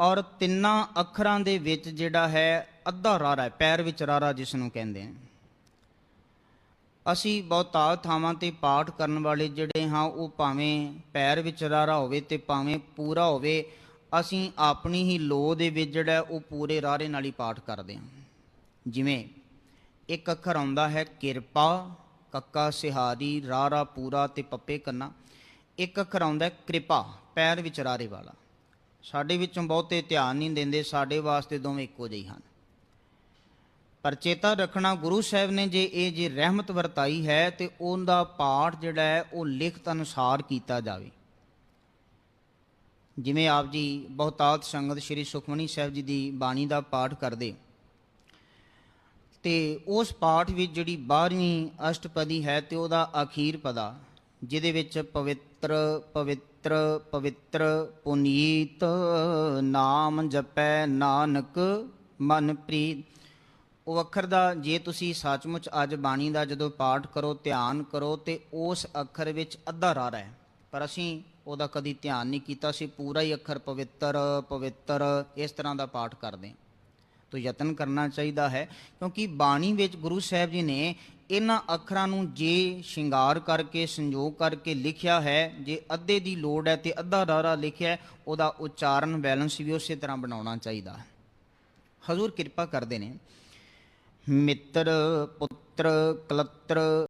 ਔਰ ਤਿੰਨਾਂ ਅੱਖਰਾਂ ਦੇ ਵਿੱਚ ਜਿਹੜਾ ਹੈ ਅੱਧਾ ਰਾਰਾ ਹੈ, ਪੈਰ ਵਿੱਚ ਰਾਰਾ ਜਿਸ ਨੂੰ ਕਹਿੰਦੇ ਆ। ਅਸੀਂ ਬਹੁਤਾ ਥਾਵਾਂ ਤੇ ਪਾਠ ਕਰਨ ਵਾਲੇ ਜਿਹੜੇ ਹਾਂ, ਉਹ ਭਾਵੇਂ ਪੈਰ ਵਿੱਚ ਰਾਰਾ ਹੋਵੇ ਤੇ ਭਾਵੇਂ ਪੂਰਾ ਹੋਵੇ, ਅਸੀਂ ਆਪਣੀ ਹੀ ਲੋ ਦੇ ਵਿੱਚ ਜਿਹੜਾ ਉਹ ਪੂਰੇ ਰਾਰੇ ਨਾਲ ਹੀ ਪਾਠ ਕਰਦੇ ਹਾਂ। ਜਿਵੇਂ ਇੱਕ ਅੱਖਰ ਆਉਂਦਾ ਹੈ, ਕਿਰਪਾ, ਕੱਕਾ, ਸਿਹਾਰੀ, ਰਾਰਾ, ਪੂਰਾ ਤੇ ਪੱਪੇ, ਕੰਨਾ। ਇੱਕ ਅੱਖਰ ਆਉਂਦਾ ਕਿਰਪਾ, ਪੈਰ ਵਿੱਚ ਰਾਰੇ ਵਾਲਾ। ਸਾਡੇ ਵਿੱਚੋਂ ਬਹੁਤੇ ਧਿਆਨ ਨਹੀਂ ਦਿੰਦੇ, ਸਾਡੇ ਵਾਸਤੇ ਦੋਵੇਂ ਇੱਕੋ ਜਿਹੇ ਹਨ। ਪਰ ਚੇਤਾ ਰੱਖਣਾ ਗੁਰੂ ਸਾਹਿਬ ਨੇ ਜੇ ਇਹ ਜੇ ਰਹਿਮਤ ਵਰਤਾਈ ਹੈ ਤੇ ਉਹਦਾ ਪਾਠ ਜਿਹੜਾ ਹੈ, ਉਹ ਲਿਖਤ ਅਨੁਸਾਰ ਕੀਤਾ ਜਾਵੇ। ਜਿਵੇਂ ਆਪ ਜੀ ਬਹੁਤਾਤ ਸੰਗਤ ਸ੍ਰੀ ਸੁਖਮਨੀ ਸਾਹਿਬ ਜੀ ਦੀ ਬਾਣੀ ਦਾ ਪਾਠ ਕਰਦੇ ਤੇ ਉਸ ਪਾਠ ਵਿੱਚ ਜਿਹੜੀ 12ਵੀਂ ਅਸ਼ਟਪਦੀ ਹੈ ਤੇ ਉਹਦਾ ਅਖੀਰ ਪਦਾ ਜਿਹਦੇ ਵਿੱਚ ਪਵਿੱਤਰ ਪਵਿੱਤਰ ਪਵਿੱਤਰ ਪੁਨੀਤ ਨਾਮ ਜਪੈ ਨਾਨਕ ਮਨ ਪ੍ਰੀਤ। ਉਹ ਅੱਖਰ ਦਾ, ਜੇ ਤੁਸੀਂ ਸੱਚਮੁੱਚ ਅੱਜ ਬਾਣੀ ਦਾ ਜਦੋਂ ਪਾਠ ਕਰੋ, ਧਿਆਨ ਕਰੋ, ਤੇ ਉਸ ਅੱਖਰ ਵਿੱਚ ਅੱਧਾ ਰਾਹ ਹੈ ਪਰ ਅਸੀਂ ਉਹਦਾ ਕਦੀ ਧਿਆਨ ਨਹੀਂ ਕੀਤਾ ਸੀ ਪੂਰਾ ਹੀ ਅੱਖਰ ਪਵਿੱਤਰ ਪਵਿੱਤਰ ਇਸ ਤਰ੍ਹਾਂ ਦਾ ਪਾਠ ਕਰਦੇ ਹਾਂ। ਤੋ ਯਤਨ ਕਰਨਾ ਚਾਹੀਦਾ ਹੈ, ਕਿਉਂਕਿ ਬਾਣੀ ਵਿੱਚ ਗੁਰੂ ਸਾਹਿਬ ਜੀ ਨੇ ਇਹਨਾਂ ਅੱਖਰਾਂ ਨੂੰ ਜੇ ਸ਼ਿੰਗਾਰ ਕਰਕੇ ਸੰਯੋਗ ਕਰਕੇ ਲਿਖਿਆ ਹੈ, ਜੇ ਅੱਧੇ ਦੀ ਲੋੜ ਹੈ ਤੇ ਅੱਧਾ ਦਾਰਾ ਲਿਖਿਆ ਉਹਦਾ ਉਚਾਰਨ ਬੈਲੈਂਸ ਵੀ ਉਸੇ ਤਰ੍ਹਾਂ ਬਣਾਉਣਾ ਚਾਹੀਦਾ ਹੈ। ਹਜ਼ੂਰ ਕਿਰਪਾ ਕਰਦੇ ਨੇ। ਮਿੱਤਰ, ਪੁੱਤਰ, ਕਲੱਤਰ